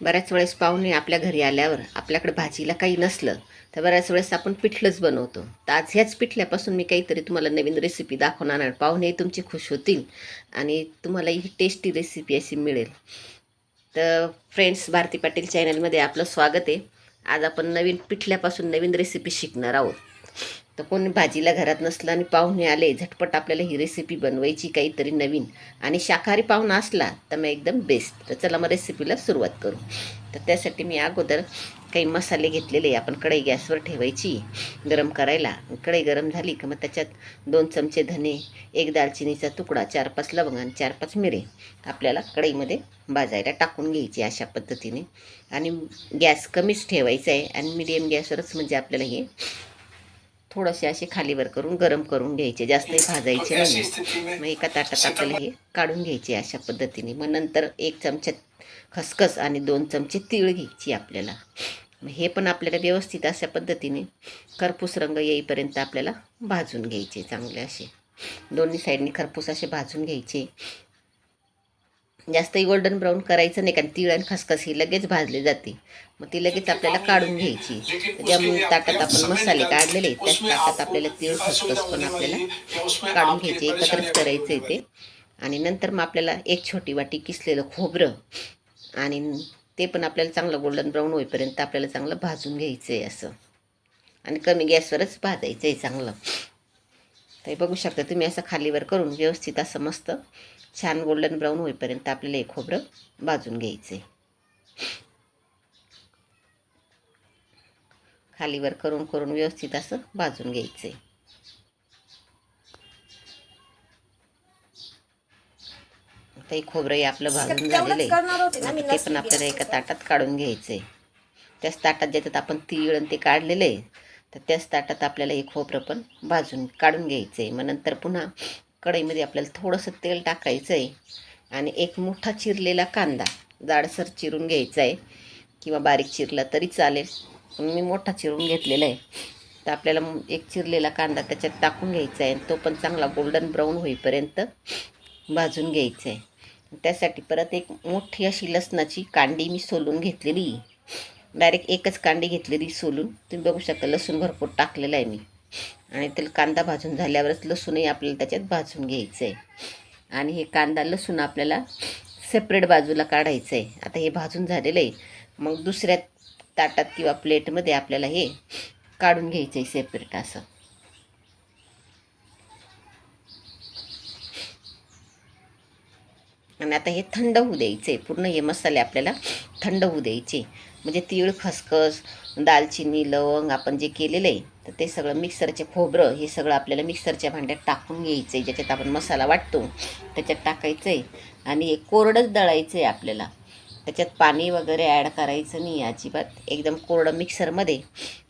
बऱ्याच वेळेस पाहुणे आपल्या घरी आल्यावर आपल्याकडे भाजीला काही नसलं तर बऱ्याच वेळेस आपण पिठलंच बनवतो. तर आज ह्याच पिठल्यापासून मी काहीतरी तुम्हाला नवीन रेसिपी दाखवणार आहे. पाहुणे तुमचे खुश होतील आणि तुम्हाला ही टेस्टी रेसिपी अशी मिळेल. तर फ्रेंड्स भारती पाटील चॅनलमध्ये आपलं स्वागत आहे. आज आपण नवीन पिठल्यापासून नवीन रेसिपी शिकणार आहोत. तर कोणी भाजीला घरात नसलं आणि पाहुणे आले झटपट आपल्याला ही रेसिपी बनवायची काहीतरी नवीन आणि शाकाहारी पाहुणा असला तर मग एकदम बेस्ट तर चला मग रेसिपीला सुरुवात करू. तर त्यासाठी मी अगोदर काही मसाले घेतलेले आहे. आपण कढई गॅसवर ठेवायची गरम करायला. कढई गरम झाली का मग त्याच्यात दोन चमचे धने एक दालचिनीचा तुकडा चार पाच लवंग आणि चार पाच मिरे आपल्याला कढईमध्ये भाजायला टाकून घ्यायची अशा पद्धतीने. आणि गॅस कमीच ठेवायचा आहे. आणि मिडियम गॅसवरच म्हणजे आपल्याला हे थोडेसे असे खालीवर करून गरम करून घ्यायचे. जास्तही भाजायचे नाही. मग एका ताटात आपल्याला हे काढून घ्यायचे अशा पद्धतीने. मग नंतर एक चमचा खसखस आणि दोन चमचे तीळ घ्यायची आपल्याला. मग हे पण आपल्याला व्यवस्थित अशा पद्धतीने खरपूस रंग येईपर्यंत आपल्याला भाजून घ्यायचे चांगले असे. दोन्ही साईडनी खरपूस असे भाजून घ्यायचे. जास्तही गोल्डन ब्राऊन करायचं नाही कारण तीळ आणि खसखस ही लगेच भाजली जाते. मग ती लगेच आपल्याला काढून घ्यायची. ज्या ताटात आपण मसाले काढलेले त्याच ताटात आपल्याला तीळ खसखस पण आपल्याला काढून घ्यायचे एकत्रच करायचं आहे ते. आणि नंतर मग आपल्याला एक छोटी वाटी किसलेलं खोबरं आणि ते पण आपल्याला चांगलं गोल्डन ब्राऊन होईपर्यंत आपल्याला चांगलं भाजून घ्यायचं आहे असं. आणि कमी गॅसवरच भाजायचं आहे चांगलं. तर बघू शकता तुम्ही असं खालीवर करून व्यवस्थित असं मस्त छान गोल्डन ब्राऊन होईपर्यंत आपल्याला हे खोबरं भाजून घ्यायचं आहे खालीवर करून करून व्यवस्थित असं भाजून घ्यायचं आहे आता हे खोबरंही आपलं भाजून झालेलं आहे. ते पण आपल्याला एका ताटात काढून घ्यायचं आहे त्याच ताटात ज्याच्यात आपण तीळ आणि ते काढलेलं आहे तर त्याच ताटात आपल्याला हे खोबरं पण भाजून काढून घ्यायचं आहे मग नंतर पुन्हा कढईमध्ये आपल्याला थोडंसं तेल टाकायचं आहे आणि एक मोठा चिरलेला कांदा जाडसर चिरून घ्यायचा आहे किंवा बारीक चिरला तरी चालेल. पण मी मोठा चिरून घेतलेला आहे तर आपल्याला एक चिरलेला कांदा त्याच्यात टाकून घ्यायचा आहे आणि तो पण चांगला गोल्डन ब्राऊन होईपर्यंत भाजून घ्यायचं आहे त्यासाठी परत एक मोठी अशी लसणाची कांडी मी सोलून घेतलेली. डायरेक्ट एकच कांडी घेतलेली सोलून. तुम्ही बघू शकता लसूण भरपूर टाकलेलं आहे मी. आणि त्याला कांदा भाजून झाल्यावरच लसूणही आपल्याला त्याच्यात भाजून घ्यायचं आहे आणि हे कांदा लसूण आपल्याला सेपरेट बाजूला काढायचं आहे आता हे भाजून झालेलं आहे. मग दुसऱ्या ताटात किंवा प्लेटमध्ये आपल्याला हे काढून घ्यायचं आहे सेपरेट असं. आणि आता हे थंड होऊ द्यायचे पूर्ण हे मसाले आपल्याला थंड होऊ द्यायचे. म्हणजे तीळ खसखस दालचिनी लवंग आपण जे केलेलं आहे तर ते सगळं मिक्सरचे खोबरं हे सगळं आपल्याला मिक्सरच्या भांड्यात टाकून घ्यायचं आहे ज्याच्यात आपण मसाला वाटतो त्याच्यात टाकायचं आहे आणि हे कोरडंच दळायचं आहे आपल्याला. त्याच्यात पाणी वगैरे ॲड करायचं नाही अजिबात. एकदम कोरडं मिक्सरमध्ये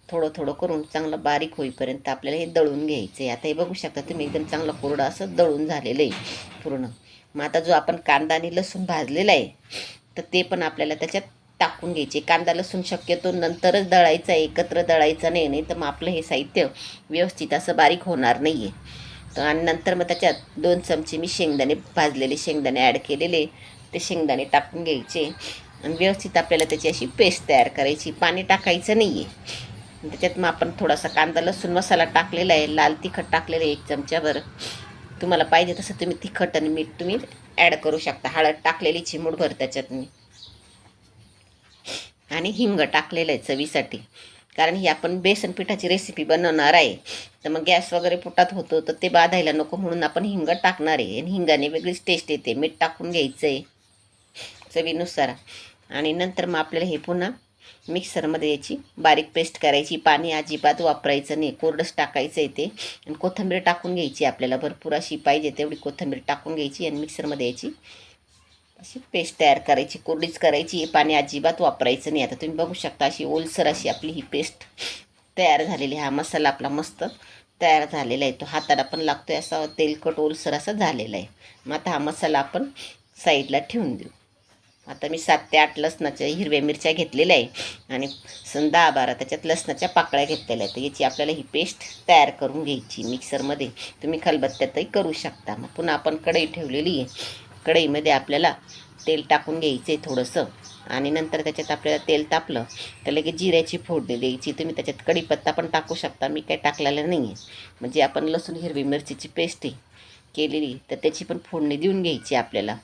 थोडं थोडं करून चांगलं बारीक होईपर्यंत आपल्याला हे दळून घ्यायचं आहे आता हे बघू शकता तुम्ही एकदम चांगलं कोरडं असं दळून झालेलं आहे पूर्ण. मग आता जो आपण कांदा आणि लसूण भाजलेला आहे तर ते पण आपल्याला त्याच्यात टाकून घ्यायचे. कांदा लसूण शक्यतो नंतरच दळायचा आहे एकत्र दळायचा नाही नाही तर मग आपलं हे साहित्य व्यवस्थित असं बारीक होणार नाही आहे तर आणि नंतर मग त्याच्यात दोन चमचे मी शेंगदाणे भाजलेले शेंगदाणे ॲड केलेले ते शेंगदाणे टाकून घ्यायचे. आणि व्यवस्थित आपल्याला त्याची अशी पेस्ट तयार करायची. पाणी टाकायचं नाही आहे त्याच्यात मग आपण थोडासा कांदा लसूण मसाला टाकलेला आहे. लाल तिखट टाकलेलं आहे एक चमच्याभर. तुम्हाला पाहिजे तसं तुम्ही तिखट आणि मीठ तुम्ही ॲड करू शकता. हळद टाकलेली चिमूटभर त्याच्यात मी. आणि हिंग टाकलेलं आहे चवीसाठी. कारण ही आपण बेसन पिठाची रेसिपी बनवणार आहे. तर मग गॅस वगैरे पोटात होतो तर ते बाधायला नको म्हणून आपण हिंग टाकणार आहे. आणि हिंगाने वेगळीच टेस्ट येते. मीठ टाकून घ्यायचं आहे चवीनुसार. आणि नंतर मग आपल्याला हे पुन्हा मिक्सरमध्ये याची बारीक पेस्ट करायची. पाणी अजिबात वापरायचं नाही. कोरडंच टाकायचं आहे ते. आणि कोथिंबीर टाकून घ्यायची आपल्याला. भरपूर अशी पाहिजे तेवढी कोथिंबीर टाकून घ्यायची. आणि मिक्सरमध्ये याची अशी पेस्ट तयार करायची कोरडीच करायची. पाणी अजिबात वापरायचं नाही. आता तुम्ही बघू शकता अशी ओलसर अशी आपली ही पेस्ट तयार झालेली हा मसाला आपला मस्त तयार झालेला आहे. तो हाताला पण लागतो आहे असा तेलकट ओलसर असा झालेला आहे. मग आता हा मसाला आपण साईडला ठेवून देऊ. आता मी सात ते आठ लसणाच्या हिरव्या मिरच्या घेतलेल्या आहे. आणि दहा बारा त्याच्यात लसणाच्या पाकळ्या घेतलेल्या आहेत. याची आपल्याला ही पेस्ट तयार करून घ्यायची मिक्सरमध्ये. तुम्ही खलबत्त्यातही करू शकता. मग पुन्हा आपण कढई ठेवलेली आहे. कढईमध्ये आपल्याला तेल टाकून घ्यायचं आहे थोडंसं. आणि नंतर त्याच्यात आपल्याला तेल तापलं तर लगेच जिऱ्याची फोडणी द्यायची. तुम्ही त्याच्यात कढीपत्ता पण टाकू शकता. मी काही टाकलेलं नाही आहे म्हणजे आपण लसूण हिरवी मिरचीची पेस्ट आहे. केलेली तर त्याची पण फोडणी देऊन घ्यायची आपल्याला.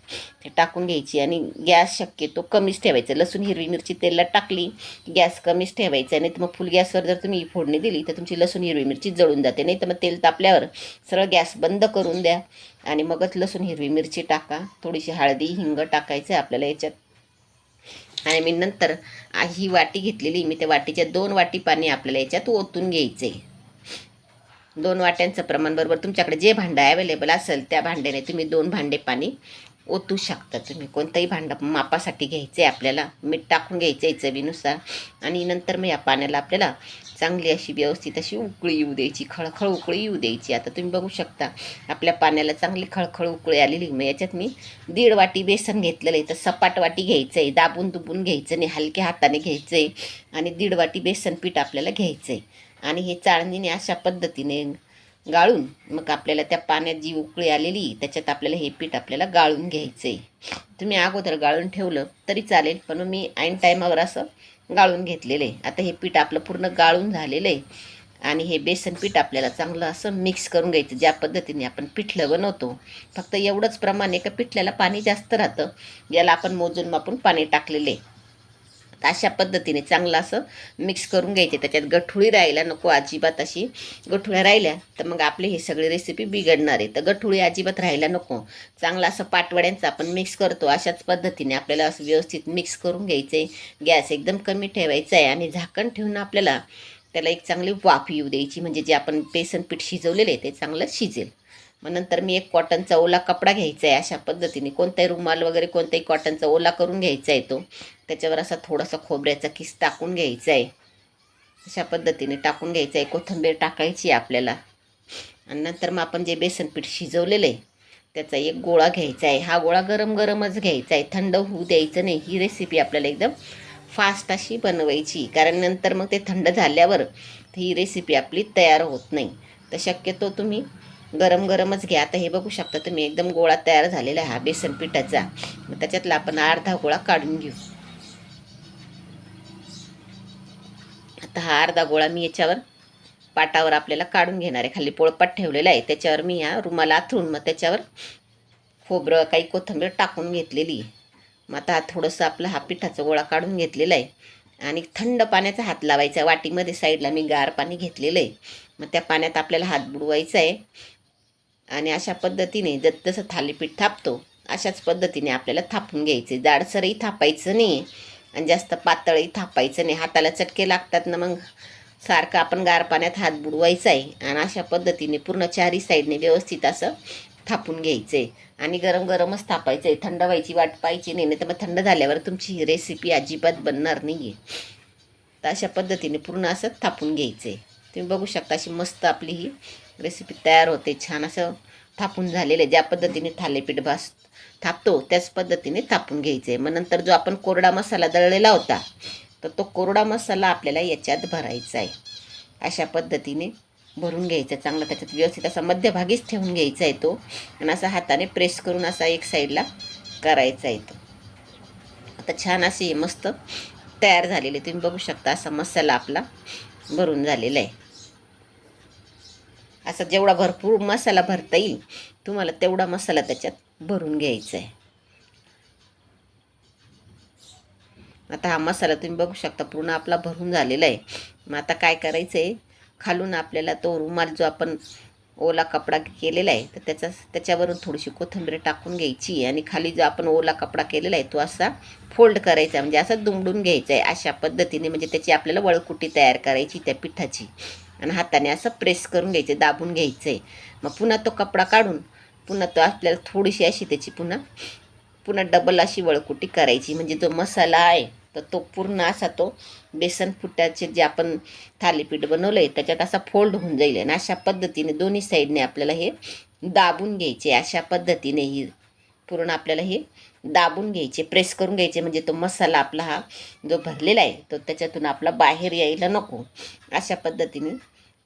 ते टाकून घ्यायची आणि गॅस शक्यतो कमीच ठेवायचं. लसूण हिरवी मिरची तेलात टाकली गॅस कमीच ठेवायचा. नाही तर मग फुल गॅसवर जर तुम्ही फोडणी दिली तर तुमची लसूण हिरवी मिरची जळून जाते. नाही तर मग तेल तापल्यावर सरळ गॅस बंद करून द्या आणि मगच लसूण हिरवी मिरची टाका. थोडीशी हळदी हिंग टाकायचं आहे आपल्याला याच्यात. आणि मी नंतर ही वाटी घेतलेली. मी त्या वाटीच्या दोन वाटी पाणी आपल्याला याच्यात ओतून घ्यायचं आहे दोन वाट्यांचं प्रमाण बरोबर तुमच्याकडे जे भांडं अवेलेबल असेल त्या भांड्याने तुम्ही दोन भांडे पाणी ओतू शकता तुम्ही. कोणतंही भांडं मापासाठी घ्यायचं आहे आपल्याला मीठ टाकून घ्यायचं आहे चवीनुसार आणि नंतर मग या पाण्याला आपल्याला चांगली अशी व्यवस्थित अशी उकळी येऊ द्यायची खळखळ उकळी येऊ द्यायची. आता तुम्ही बघू शकता आपल्या पाण्याला चांगली खळखळ उकळी आलेली मग याच्यात मी दीड वाटी बेसन घेतलेलं आहे. तर सपाट वाटी घ्यायचं आहे दाबून दुबून घ्यायचं नाही हलक्या हाताने घ्यायचं आहे आणि दीड वाटी बेसन पीठ आपल्याला घ्यायचं आहे आणि हे चाळणीने अशा पद्धतीने गाळून मग आपल्याला त्या पाण्यात जी उकळी आलेली त्याच्यात आपल्याला हे पीठ आपल्याला गाळून घ्यायचं आहे तुम्ही अगोदर गाळून ठेवलं तरी चालेल पण मी ऐन टायमावर असं गाळून घेतलेलं आहे. आता हे पीठ आपलं पूर्ण गाळून झालेलं आहे. आणि हे बेसन पीठ आपल्याला चांगलं असं मिक्स करून घ्यायचं ज्या पद्धतीने आपण पिठलं बनवतो फक्त एवढंच प्रमाण का पिठल्याला पाणी जास्त राहतं. याला आपण मोजून मापून पाणी टाकलेलं आहे. तर अशा पद्धतीने चांगलं असं मिक्स करून घ्यायचे. त्याच्यात गठुळी राहायला नको अजिबात अशी गठुळ्या राहिल्या तर मग आपली ही सगळी रेसिपी बिघडणार आहे. तर गठुळी अजिबात राहायला नको. चांगलं असं पाटवड्यांचं आपण मिक्स करतो. अशाच पद्धतीने आपल्याला असं व्यवस्थित मिक्स करून घ्यायचं आहे गॅस एकदम कमी ठेवायचा आहे आणि झाकण ठेवून आपल्याला त्याला एक चांगली वाफ येऊ द्यायची. म्हणजे जे आपण बेसन पीठ शिजवलेलं आहे ते चांगलं शिजेल. मग नंतर मी एक कॉटनचा ओला कपडा घ्यायचा आहे अशा पद्धतीने. कोणताही रुमाल वगैरे कोणताही कॉटनचा ओला करून घ्यायचा आहे तो. त्याच्यावर असा थोडासा खोबऱ्याचा किस टाकून घ्यायचा आहे अशा पद्धतीने टाकून घ्यायचं आहे कोथिंबीर टाकायची आहे आपल्याला. आणि नंतर मग आपण जे बेसन पीठ शिजवलेलं आहे त्याचा एक गोळा घ्यायचा आहे हा गोळा गरम गरमच घ्यायचा आहे थंड होऊ द्यायचं नाही. ही रेसिपी आपल्याला एकदम फास्ट अशी बनवायची. कारण नंतर मग ते थंड झाल्यावर ही रेसिपी आपली तयार होत नाही. तर शक्यतो तुम्ही गरम गरमच घ्या. आता हे बघू शकता तुम्ही एकदम गोळा तयार झालेला आहे हा बेसन पिठाचा. मग त्याच्यातला आपण अर्धा गोळा काढून घेऊ. आता हा अर्धा गोळा मी याच्यावर पाटावर आपल्याला काढून घेणार आहे. खाली पोळपाट ठेवलेला आहे. त्याच्यावर मी ह्या रुमाला आथरून मग त्याच्यावर खोबरं काही कोथिंबीर टाकून घेतलेली आहे. मग आता हा थोडंसं आपला हा पिठाचा गोळा काढून घेतलेला आहे. आणि थंड पाण्याचा हात लावायचा. वाटीमध्ये साईडला मी गार पाणी घेतलेलं आहे. मग त्या पाण्यात आपल्याला हात बुडवायचा आहे. आणि अशा पद्धतीने जर जसं थालीपीठ थापतो अशाच पद्धतीने आपल्याला थापून घ्यायचे. जाडसरही थापायचं नाही आणि जास्त पातळही थापायचं नाही. हाताला चटके लागतात ना मग सारखं आपण गार पाण्यात हात बुडवायचा आहे आणि अशा पद्धतीने पूर्ण चारी साईडने व्यवस्थित असं थापून घ्यायचं आहे आणि गरम गरमच थापायचं आहे थंड व्हायची वाट पाहायची नाही नाही तर मग थंड झाल्यावर तुमची ही रेसिपी अजिबात बनणार नाही आहे तर अशा पद्धतीने पूर्ण असं थापून घ्यायचं आहे तुम्ही बघू शकता अशी मस्त आपली ही रेसिपी तयार होते छान असं थापून झालेलं आहे. ज्या पद्धतीने थालेपीठ भास थापतो त्याच पद्धतीने थापून घ्यायचं आहे मग नंतर जो आपण कोरडा मसाला दळलेला होता तर तो कोरडा मसाला आपल्याला याच्यात भरायचा आहे. अशा पद्धतीने भरून घ्यायचा चांगला त्याच्यात व्यवस्थित असा मध्यभागीच ठेवून घ्यायचा आहे तो. आणि असा हाताने प्रेस करून असा एक साईडला करायचा आहे तो. आता छान असे मस्त तयार झालेले तुम्ही बघू शकता असा मसाला आपला भरून झालेला आहे. असा जेवढा भरपूर मसाला भरता येईल तुम्हाला तेवढा मसाला त्याच्यात भरून घ्यायचा आहे आता हा मसाला तुम्ही बघू शकता पूर्ण आपला भरून झालेला आहे मग आता काय करायचं आहे खालून आपल्याला तो रुमाल जो आपण ओला कपडा केलेला आहे तर त्याचा त्याच्यावरून थोडीशी कोथिंबीर टाकून घ्यायची आणि खाली जो आपण ओला कपडा केलेला आहे तो असा फोल्ड करायचा म्हणजे असा दुमडून घ्यायचा आहे अशा पद्धतीने म्हणजे त्याची आपल्याला वळकुटी तयार करायची त्या पिठाची. आणि हाताने असं प्रेस करून घ्यायचं दाबून घ्यायचं. आहे मग पुन्हा तो कपडा काढून पुन्हा तो आपल्याला थोडीशी अशी त्याची पुन्हा पुन्हा डबल अशी वळकुटी करायची. म्हणजे जो मसाला आहे तर तो पूर्ण असा तो बेसन फुटाचे जे आपण थालीपीठ बनवलं आहे त्याच्यात असा फोल्ड होऊन जाईल. आणि अशा पद्धतीने दोन्ही साईडने आपल्याला हे दाबून घ्यायचे. अशा पद्धतीने ही पूर्ण आपल्याला हे दाबून घ्यायचे प्रेस करून घ्यायचे. म्हणजे तो मसाला आपला हा जो भरलेला आहे तो त्याच्यातून आपला बाहेर यायला नको. अशा पद्धतीने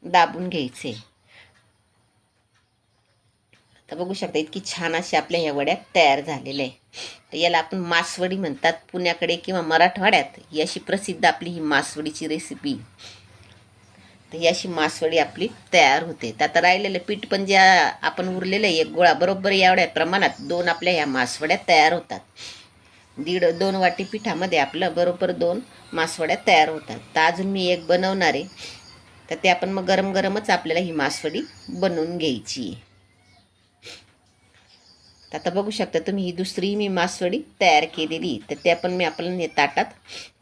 दाबून घ्यायचे. तर बघू शकता इतकी छान अशी आपल्या ह्या वड्या तयार झालेल्या आहे तर याला आपण मासवडी म्हणतात. पुण्याकडे किंवा मराठवाड्यात ही अशी प्रसिद्ध आपली ही मासवडीची रेसिपी तर ही अशी मासवडी आपली तयार होते. तर आता राहिलेलं पीठ पण ज्या आपण उरलेलं आहे एक गोळा बरोबर एवढ्या प्रमाणात दोन आपल्या ह्या मासवड्या तयार होतात. दीड दोन वाटी पिठामध्ये आपलं बरोबर दोन मासवड्या तयार होतात. तर अजून मी एक बनवणार आहे. तर ते आपण मग गरम गरमच आपल्याला ही मासवडी बनवून घ्यायची आहे. तर आता बघू शकता तुम्ही ही दुसरी मी मासवडी तयार केलेली तर त्या पण मी आपल्या ताटात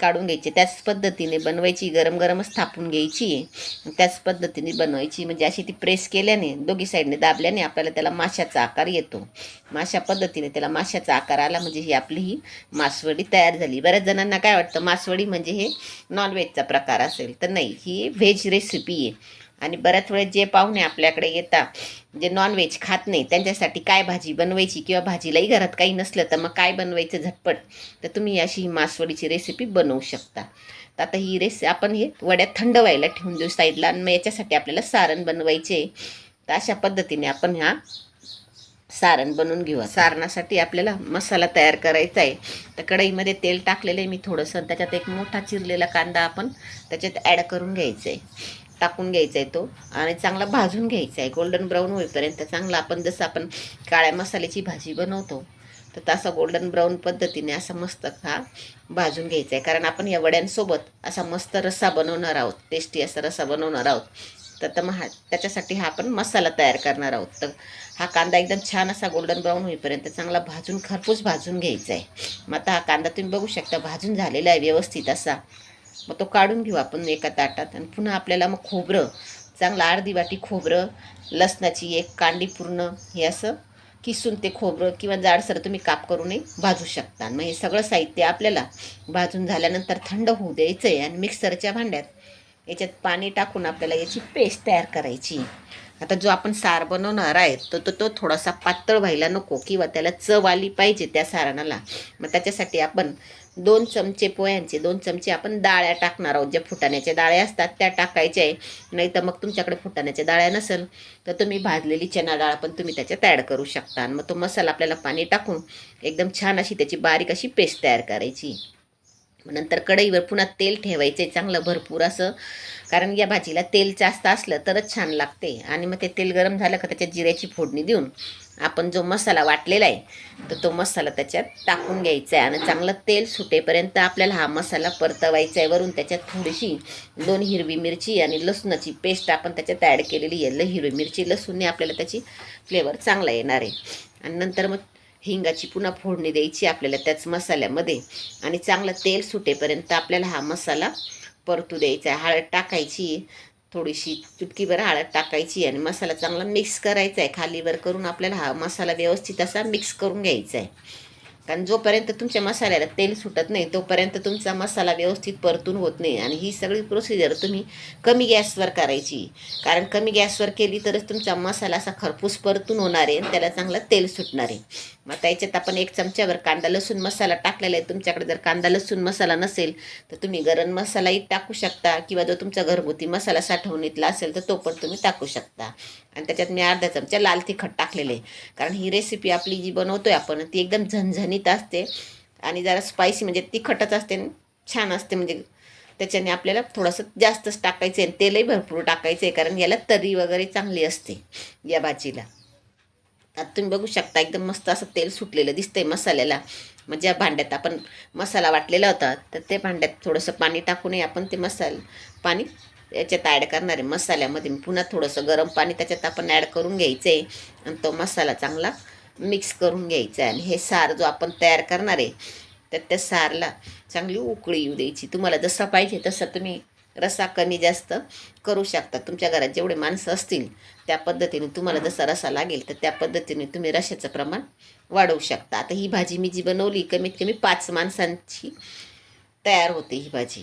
काढून घ्यायची. त्याच पद्धतीने बनवायची गरम गरमच थापून घ्यायची आहे. त्याच पद्धतीने बनवायची. म्हणजे अशी ती प्रेस केल्याने दोघी साईडने दाबल्याने आपल्याला त्याला माशाचा आकार येतो. माशा पद्धतीने त्याला माशाचा आकार आला म्हणजे ही आपली ही मासवडी तयार झाली. बऱ्याच जणांना काय वाटतं मासवडी म्हणजे हे नॉनव्हेजचा प्रकार असेल. तर नाही ही व्हेज रेसिपी आहे. आणि बऱ्याच वेळेस जे पाहुणे आपल्याकडे येतात जे नॉनव्हेज खात नाही त्यांच्यासाठी काय भाजी बनवायची किंवा भाजीलाही घरात काही नसलं तर मग काय बनवायचं झटपट? तर तुम्ही अशी ही मासवडीची रेसिपी बनवू शकता. तर आता ही रेसि आपण हे वड्यात थंड व्हायला ठेवून देऊ साईडला आणि मग याच्यासाठी आपल्याला सारण बनवायचे तर अशा पद्धतीने आपण ह्या सारण बनवून घेऊ सारणासाठी आपल्याला मसाला तयार करायचा आहे. तर कढईमध्ये तेल टाकलेलं आहे मी थोडंसं. त्याच्यात एक मोठा चिरलेला कांदा आपण त्याच्यात ॲड करून घ्यायचा आहे. टाकून घ्यायचा आहे तो आणि चांगला भाजून घ्यायचा आहे गोल्डन ब्राऊन होईपर्यंत चांगला आपण जसं आपण काळ्या मसाल्याची भाजी बनवतो तर तसा गोल्डन ब्राऊन पद्धतीने असा मस्त हा भाजून घ्यायचा आहे कारण आपण या वड्यांसोबत असा मस्त रस्सा बनवणार आहोत टेस्टी असा रस्सा बनवणार आहोत तर तर मग हा त्याच्यासाठी हा आपण मसाला तयार करणार आहोत. तर हा कांदा एकदम छान असा गोल्डन ब्राऊन होईपर्यंत चांगला भाजून खरपूस भाजून घ्यायचा आहे मग आता हा कांदा तुम्ही बघू शकता भाजून झालेला आहे व्यवस्थित असा. मग तो काढून घेऊ आपण एका ताटात. आणि पुन्हा आपल्याला मग खोबरं चांगलं अर्धी वाटी खोबरं लसणाची एक कांडी पूर्ण हे असं किसून ते खोबरं किंवा जाडसर तुम्ही काप करूनही भाजू शकता. मग हे सगळं साहित्य आपल्याला भाजून झाल्यानंतर थंड होऊ द्यायचं आहे आणि मिक्सरच्या भांड्यात याच्यात पाणी टाकून आपल्याला याची पेस्ट तयार करायची. आता जो आपण सार बनवणार आहे तो तो तो थोडासा पातळ व्हायला नको किंवा त्याला चव आली पाहिजे त्या सारणाला. मग त्याच्यासाठी आपण दोन चमचे पोह्यांचे दोन चमचे आपण डाळ्या टाकणार आहोत. ज्या फुटाण्याच्या डाळ्या असतात त्या टाकायच्या आहे. नाही तर मग तुमच्याकडे फुटाण्याच्या डाळ्या नसेल तर तुम्ही भाजलेली चना डाळ पण तुम्ही त्याच्यात ॲड करू शकता. आणि मग तो मसाला आपल्याला पाणी टाकून एकदम छान अशी त्याची बारीक अशी पेस्ट तयार करायची. नंतर कढईवर पुन्हा तेल ठेवायचं आहे चांगलं भरपूर असं कारण या भाजीला तेल जास्त असलं तरच छान लागते. आणि मग ते तेल गरम झालं का त्याच्यात जिऱ्याची फोडणी देऊन आपण जो मसाला वाटलेला आहे तर तो मसाला त्याच्यात टाकून घ्यायचा आहे. आणि चांगलं तेल सुटेपर्यंत आपल्याला हा मसाला परतवायचा आहे. वरून त्याच्यात थोडीशी दोन हिरवी मिरची आणि लसणाची पेस्ट आपण त्याच्यात ॲड केलेली आहे. ल हिरवी मिरची लसूणने आपल्याला त्याची फ्लेवर चांगला येणार आहे. आणि नंतर मग हिंगाची पुन्हा फोडणी द्यायची आपल्याला त्याच मसाल्यामध्ये. आणि चांगलं तेल सुटेपर्यंत आपल्याला हा मसाला परतू द्यायचा आहे. हळद टाकायची. थोडीशी चुटकीभर हळद टाकायची आणि मसाला चांगला मिक्स करायचा आहे. खालीवर करून आपल्याला हा मसाला व्यवस्थित असा मिक्स करून घ्यायचा आहे. कारण जोपर्यंत तुमच्या मसाल्याला तेल सुटत नाही तोपर्यंत तुमचा मसाला व्यवस्थित परतून होत नाही आणि ही सगळी प्रोसिजर तुम्ही कमी गॅसवर करायची. कारण कमी गॅसवर केली तरच तुमचा मसाला असा खरपूस परतून होणार आहे आणि त्याला चांगलं तेल सुटणार आहे. मग त्याच्यात आपण एक चमच्यावर कांदा लसूण मसाला टाकलेला आहे. तुमच्याकडे जर कांदा लसूण मसाला नसेल तर तुम्ही गरम मसालाही टाकू शकता किंवा जो तुमचा घरगुती मसाला साठवणीतला असेल तर तो पण तुम्ही टाकू शकता. आणि त्याच्यात मी अर्धा चमचा लाल तिखट टाकलेले कारण ही रेसिपी आपली जी बनवतो आहे आपण ती एकदम झणझणीत असते. आणि जरा स्पायसी म्हणजे तिखटच असते छान असते. म्हणजे त्याच्याने आपल्याला थोडंसं जास्तच टाकायचं आहे तेलही भरपूर टाकायचं आहे कारण याला तरी वगैरे चांगली असते या भाजीला. आता तुम्ही बघू शकता एकदम मस्त असं तेल सुटलेलं दिसतंय मसाल्याला. मग ज्या भांड्यात आपण मसाला वाटलेला होता तर ते भांड्यात थोडंसं पाणी टाकूनही आपण ते मसाल पाणी याच्यात ॲड करणार आहे. मसाल्यामध्ये पुन्हा थोडंसं गरम पाणी त्याच्यात आपण ॲड करून घ्यायचं आहे आणि तो मसाला चांगला मिक्स करून घ्यायचा आहे आणि हे सार जो आपण तयार करणार आहे तर त्या सारला चांगली उकळी येऊ द्यायची. तुम्हाला जसं पाहिजे तसं तुम्ही रसा कमी जास्त करू शकता. तुमच्या घरात जेवढे माणसं असतील त्या पद्धतीने तुम्हाला जसा रसा लागेल तर त्या पद्धतीने तुम्ही रशाचं प्रमाण वाढवू शकता. आता ही भाजी मी जी बनवली कमीत कमी पाच माणसांची तयार होते ही भाजी.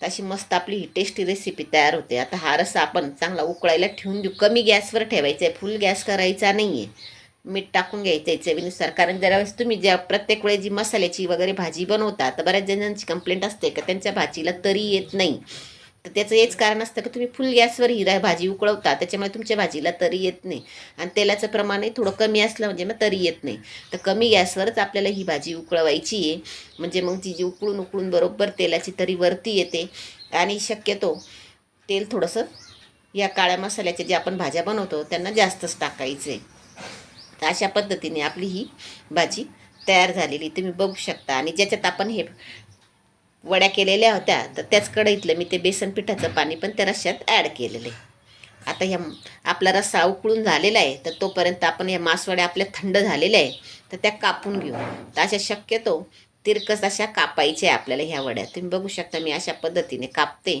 तशी मस्त आपली ही टेस्टी रेसिपी तयार होते. आता हा रसा आपण चांगला उकळायला ठेवून देऊ. कमी गॅसवर ठेवायचा आहे फुल गॅस करायचा नाही आहे मीठ टाकून घ्यायचं आहे चवीनुसार. कारण ज्यावेळेस तुम्ही ज्या प्रत्येक वेळेस जी मसाल्याची वगैरे भाजी बनवता तर बऱ्याच जणांची कंप्लेंट असते का त्यांच्या भाजीला तरी येत नाही. तर त्याचं हेच कारण असतं की तुम्ही फुल गॅसवर ही भाजी उकळवता त्याच्यामुळे तुमच्या भाजीला तरी येत नाही. आणि तेलाचं प्रमाणही थोडं कमी असलं म्हणजे मग तरी येत नाही. तर कमी गॅसवरच आपल्याला ही भाजी उकळवायची आहे. म्हणजे मग ती जी उकळून उकळून बरोबर तेलाची तरी वरती येते. आणि शक्यतो तेल थोडंसं या काळ्या मसाल्याच्या जे आपण भाज्या बनवतो त्यांना जास्तच टाकायचं. आहे तर अशा पद्धतीने आपली ही भाजी तयार झालेली तुम्ही बघू शकता. आणि ज्याच्यात आपण हे वड्या केलेल्या होत्या. तर त्याच कढईतलं मी ते बेसन पिठाचं पाणी पण त्या रश्श्यात ॲड केलेलं आहे. आता ह्या आपला रस्सा उकळून झालेला आहे तर तोपर्यंत आपण या मासवड्या आपल्या थंड झालेल्या आहे तर त्या कापून घेऊ. तर अशा शक्यतो तिरकस अशा कापायच्या आहे आपल्याला ह्या वड्या. तुम्ही बघू शकता मी अशा पद्धतीने कापते.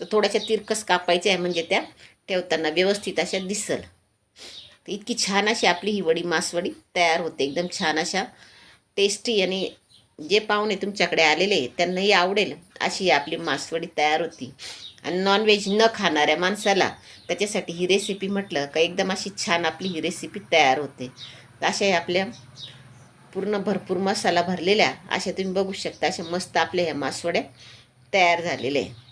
तर थोड्याशा तिरकस कापायच्या आहे म्हणजे त्या ठेवताना व्यवस्थित अशा दिसल. तर इतकी छान अशी आपली ही वडी मासवडी तयार होते. एकदम छान अशा टेस्टी आणि जे पाहुणे तुमच्याकडे आलेले त्यांनाही आवडेल. अशी आपली मासवडी तयार होती. आणि नॉनव्हेज न खाणाऱ्या माणसाला त्याच्यासाठी ही रेसिपी म्हटलं का एकदम अशी छान आपली ही रेसिपी तयार होते. तर अशा आपल्या पूर्ण भरपूर मसाला भरलेल्या अशा तुम्ही बघू शकता अशा मस्त आपल्या ह्या मासवड्या तयार झालेल्या आहे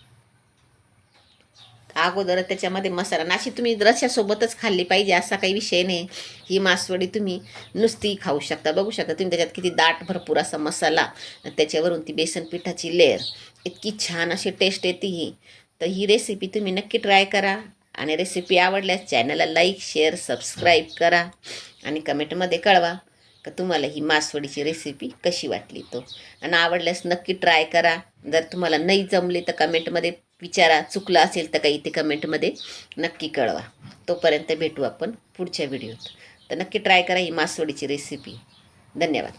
अगोदर त्याच्यामध्ये मसाला. नाशी अशी तुम्ही रश्यासोबतच खाल्ली पाहिजे असा काही विषय नाही. ही मासवडी तुम्ही नुसती खाऊ शकता. बघू शकता तुम्ही त्याच्यात किती दाट भरपूर असा मसाला. त्याच्यावरून ती बेसन पिठाची लेअर इतकी छान अशी टेस्ट येते ही. तर ही रेसिपी तुम्ही नक्की ट्राय करा. आणि रेसिपी आवडल्यास चॅनलला लाईक शेअर सबस्क्राईब करा. आणि कमेंटमध्ये कळवा का तुम्हाला ही मासवडीची रेसिपी कशी वाटली तो. आणि आवडल्यास नक्की ट्राय करा. जर तुम्हाला नाही जमली तर कमेंटमध्ये विचारा चुकला असेल तर काही ते कमेंटमध्ये नक्की कळवा. तोपर्यंत भेटू आपण पुढच्या व्हिडिओत. तर नक्की ट्राय करा ही मासवडीची रेसिपी धन्यवाद.